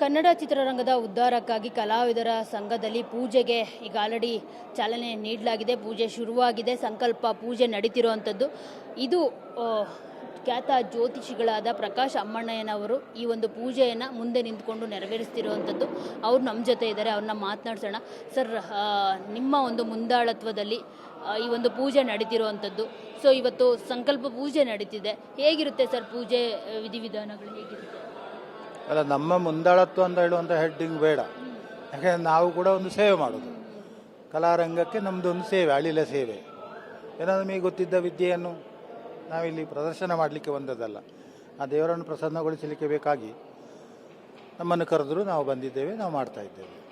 ಕನ್ನಡ ಚಿತ್ರರಂಗದ ಉದ್ಧಾರಕ್ಕಾಗಿ ಕಲಾವಿದರ ಸಂಘದಲ್ಲಿ ಪೂಜೆಗೆ ಈಗ ಆಲ್ರೆಡಿ ಚಾಲನೆ ನೀಡಲಾಗಿದೆ. ಪೂಜೆ ಶುರುವಾಗಿದೆ. ಸಂಕಲ್ಪ ಪೂಜೆ ನಡೀತಿರುವಂಥದ್ದು. ಇದು ಖ್ಯಾತ ಜ್ಯೋತಿಷಿಗಳಾದ ಪ್ರಕಾಶ್ ಅಮ್ಮಣ್ಣಯ್ಯನವರು ಈ ಒಂದು ಪೂಜೆಯನ್ನು ಮುಂದೆ ನಿಂತ್ಕೊಂಡು ನೆರವೇರಿಸ್ತಿರುವಂಥದ್ದು. ಅವ್ರು ನಮ್ಮ ಜೊತೆ ಇದ್ದಾರೆ. ಅವ್ರನ್ನ ಮಾತನಾಡ್ಸೋಣ. ಸರ್ ನಿಮ್ಮ ಒಂದು ಮುಂದಾಳತ್ವದಲ್ಲಿ ಈ ಒಂದು ಪೂಜೆ ನಡೀತಿರುವಂಥದ್ದು. ಸೊ ಇವತ್ತು ಸಂಕಲ್ಪ ಪೂಜೆ ನಡೀತಿದೆ. ಹೇಗಿರುತ್ತೆ ಸರ್ ಪೂಜೆ ವಿಧಿವಿಧಾನಗಳು? ಹೇಗಿರುತ್ತೆ? ಅಲ್ಲ, ನಮ್ಮ ಮುಂದಾಳತ್ವ ಅಂತ ಹೇಳುವಂಥ ಹೆಡ್ಡಿಂಗ್ ಬೇಡ. ಯಾಕೆಂದರೆ ನಾವು ಕೂಡ ಒಂದು ಸೇವೆ ಮಾಡೋದು. ಕಲಾರಂಗಕ್ಕೆ ನಮ್ಮದು ಒಂದು ಸೇವೆ, ಅಳಿಲ ಸೇವೆ. ಏನೋ ನಮಗೆ ಗೊತ್ತಿದ್ದ ವಿದ್ಯೆಯನ್ನು ನಾವಿಲ್ಲಿ ಪ್ರದರ್ಶನ ಮಾಡಲಿಕ್ಕೆ ಬಂದದ್ದಲ್ಲ. ಆ ದೇವರನ್ನು ಪ್ರಸನ್ನಗೊಳಿಸಲಿಕ್ಕೆ ಬೇಕಾಗಿ ನಮ್ಮನ್ನು ಕರೆದರೂ ನಾವು ಬಂದಿದ್ದೇವೆ, ನಾವು ಮಾಡ್ತಾ ಇದ್ದೇವೆ.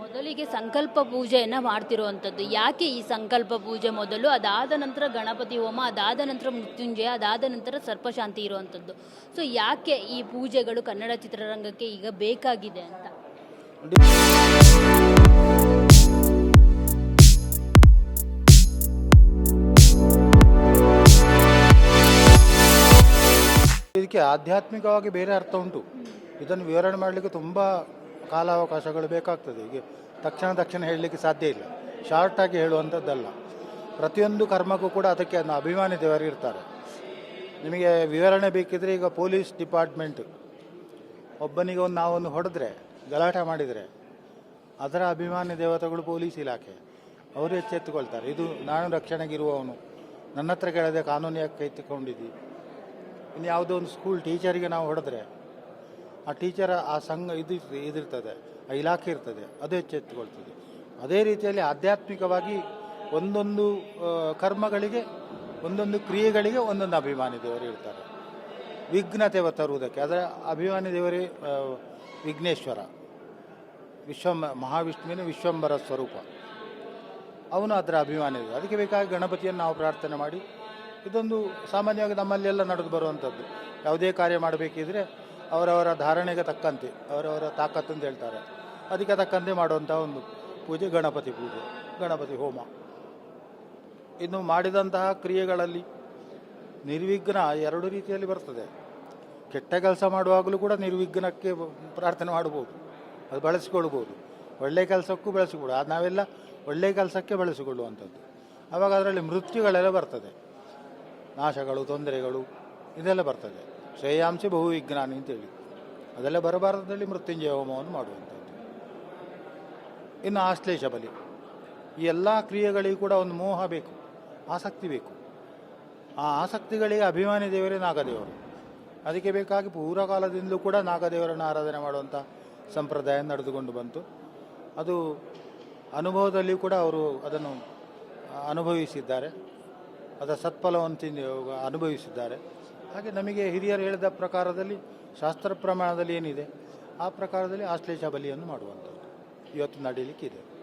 ಮೊದಲಿಗೆ ಸಂಕಲ್ಪ ಪೂಜೆಯನ್ನ ಮಾಡ್ತಿರುವಂಥದ್ದು. ಯಾಕೆ ಈ ಸಂಕಲ್ಪ ಪೂಜೆ ಮೊದಲು? ಅದಾದ ನಂತರ ಗಣಪತಿ ಹೋಮ, ಅದಾದ ನಂತರ ಮೃತ್ಯುಂಜಯ, ಅದಾದ ನಂತರ ಸರ್ಪಶಾಂತಿ ಇರುವಂಥದ್ದು. ಸೊ ಯಾಕೆ ಈ ಪೂಜೆಗಳು ಕನ್ನಡ ಚಿತ್ರರಂಗಕ್ಕೆ ಈಗ ಬೇಕಾಗಿದೆ ಅಂತ? ಇದಕ್ಕೆ ಆಧ್ಯಾತ್ಮಿಕವಾಗಿ ಬೇರೆ ಅರ್ಥ ಉಂಟು. ಇದನ್ನು ವಿವರಣೆ ಮಾಡಲಿಕ್ಕೆ ತುಂಬ ಕಾಲಾವಕಾಶಗಳು ಬೇಕಾಗ್ತದೆ. ಈಗ ತಕ್ಷಣ ತಕ್ಷಣ ಹೇಳಲಿಕ್ಕೆ ಸಾಧ್ಯ ಇಲ್ಲ. ಶಾರ್ಟಾಗಿ ಹೇಳುವಂಥದ್ದಲ್ಲ ಪ್ರತಿಯೊಂದು ಕರ್ಮಕ್ಕೂ ಕೂಡ ಅದಕ್ಕೆ ಅಭಿಮಾನಿ ದೇವರು ಇರ್ತಾರೆ. ನಿಮಗೆ ವಿವರಣೆ ಬೇಕಿದ್ರೆ ಈಗ ಪೊಲೀಸ್ ಡಿಪಾರ್ಟ್ಮೆಂಟ್ ಒಬ್ಬನಿಗೆ ಒಂದು ನಾವೊಂದು ಹೊಡೆದ್ರೆ, ಗಲಾಟೆ ಮಾಡಿದರೆ, ಅದರ ಅಭಿಮಾನಿ ದೇವತೆಗಳು ಪೊಲೀಸ್ ಇಲಾಖೆ. ಅವರು ಎಚ್ಚೆತ್ತುಕೊಳ್ತಾರೆ ಇದು ನಾನು ರಕ್ಷಣೆಗಿರುವವನು. ನನ್ನ ಹತ್ರ ಕೇಳದೆ ಕಾನೂನಿಯಾಗಿ ಯಾಕೆ ಇನ್ನು ಯಾವುದೋ ಒಂದು ಸ್ಕೂಲ್ ಟೀಚರಿಗೆ ನಾವು ಹೊಡೆದ್ರೆ ಆ ಟೀಚರ ಆ ಸಂಘ ಇದು ಇದಿರ್ತದೆ, ಆ ಇಲಾಖೆ ಇರ್ತದೆ, ಅದು ಎಚ್ಚೆತ್ತುಕೊಳ್ತದೆ. ಅದೇ ರೀತಿಯಲ್ಲಿ ಆಧ್ಯಾತ್ಮಿಕವಾಗಿ ಒಂದೊಂದು ಕರ್ಮಗಳಿಗೆ, ಒಂದೊಂದು ಕ್ರಿಯೆಗಳಿಗೆ ಒಂದೊಂದು ಅಭಿಮಾನಿ ದೇವರು ಇರ್ತಾರೆ. ವಿಘ್ನತೆ ತರುವುದಕ್ಕೆ ಅದರ ಅಭಿಮಾನಿ ದೇವರೇ ವಿಘ್ನೇಶ್ವರ ವಿಶ್ವಂಬ ಮಹಾವಿಷ್ಣುವಿನ ವಿಶ್ವಂಬರ ಸ್ವರೂಪ. ಅವನು ಅದರ ಅಭಿಮಾನಿ ಅದಕ್ಕೆ ಬೇಕಾಗಿ ಗಣಪತಿಯನ್ನು ನಾವು ಪ್ರಾರ್ಥನೆ ಮಾಡಿ, ಇದೊಂದು ಸಾಮಾನ್ಯವಾಗಿ ನಮ್ಮಲ್ಲೆಲ್ಲ ನಡೆದು ಬರುವಂಥದ್ದು. ಯಾವುದೇ ಕಾರ್ಯ ಮಾಡಬೇಕಿದ್ರೆ ಅವರವರ ಧಾರಣೆಗೆ ತಕ್ಕಂತೆ, ಅವರವರ ತಾಕತ್ತು ಅಂತ ಹೇಳ್ತಾರೆ. ಅದಕ್ಕೆ ತಕ್ಕಂತೆ ಮಾಡುವಂಥ ಒಂದು ಪೂಜೆ, ಗಣಪತಿ ಪೂಜೆ, ಗಣಪತಿ ಹೋಮ. ಇನ್ನು ಮಾಡಿದಂತಹ ಕ್ರಿಯೆಗಳಲ್ಲಿ ನಿರ್ವಿಘ್ನ ಎರಡು ರೀತಿಯಲ್ಲಿ ಬರ್ತದೆ. ಕೆಟ್ಟ ಕೆಲಸ ಮಾಡುವಾಗಲೂ ಕೂಡ ನಿರ್ವಿಘ್ನಕ್ಕೆ ಪ್ರಾರ್ಥನೆ ಮಾಡ್ಬೋದು ಅದು ಬಳಸಿಕೊಳ್ಬೋದು ಒಳ್ಳೆಯ ಕೆಲಸಕ್ಕೂ ಬೆಳೆಸಿಕೊಡು ಅದು ನಾವೆಲ್ಲ ಒಳ್ಳೆಯ ಕೆಲಸಕ್ಕೆ ಬಳಸಿಕೊಳ್ಳುವಂಥದ್ದು. ಅವಾಗ ಅದರಲ್ಲಿ ಮೃತ್ಯುಗಳೆಲ್ಲ ಬರ್ತದೆ. ನಾಶಗಳು, ತೊಂದರೆಗಳು, ಇದೆಲ್ಲ ಬರ್ತದೆ. ಶ್ರೇಯಾಂಶಿ ಬಹು ವಿಜ್ಞಾನಿ ಅಂತೇಳಿ. ಅದೆಲ್ಲ ಬರಬಾರದಲ್ಲಿ ಮೃತ್ಯುಂಜಯ ಹೋಮವನ್ನು ಮಾಡುವಂಥದ್ದು. ಇನ್ನು ಆಶ್ಲೇಷ ಬಲಿ. ಈ ಎಲ್ಲ ಕ್ರಿಯೆಗಳಿಗೆ ಕೂಡ ಒಂದು ಮೋಹ ಬೇಕು. ಆಸಕ್ತಿ ಬೇಕು. ಆ ಆಸಕ್ತಿಗಳಿಗೆ ಅಭಿಮಾನಿ ದೇವರೇ ನಾಗದೇವರು. ಅದಕ್ಕೆ ಬೇಕಾಗಿ ಪೂರ್ವಕಾಲದಿಂದಲೂ ಕೂಡ ನಾಗದೇವರನ್ನು ಆರಾಧನೆ ಮಾಡುವಂಥ ಸಂಪ್ರದಾಯ ನಡೆದುಕೊಂಡು ಬಂತು. ಅದು ಅನುಭವದಲ್ಲಿ ಕೂಡ ಅವರು ಅದನ್ನು ಅನುಭವಿಸಿದ್ದಾರೆ. ಅದರ ಸತ್ಫಲವನ್ನು ತಿಂದು ಅನುಭವಿಸಿದ್ದಾರೆ. ಹಾಗೆ ನಮಗೆ ಹಿರಿಯರು ಹೇಳಿದ ಪ್ರಕಾರದಲ್ಲಿ ಶಾಸ್ತ್ರ ಪ್ರಮಾಣದಲ್ಲಿ ಏನಿದೆ, ಆ ಪ್ರಕಾರದಲ್ಲಿ ಆಶ್ಲೇಷ ಬಲಿಯನ್ನು ಮಾಡುವಂಥದ್ದು. ಇವತ್ತು ನಡೀಲಿಕ್ಕಿದೆ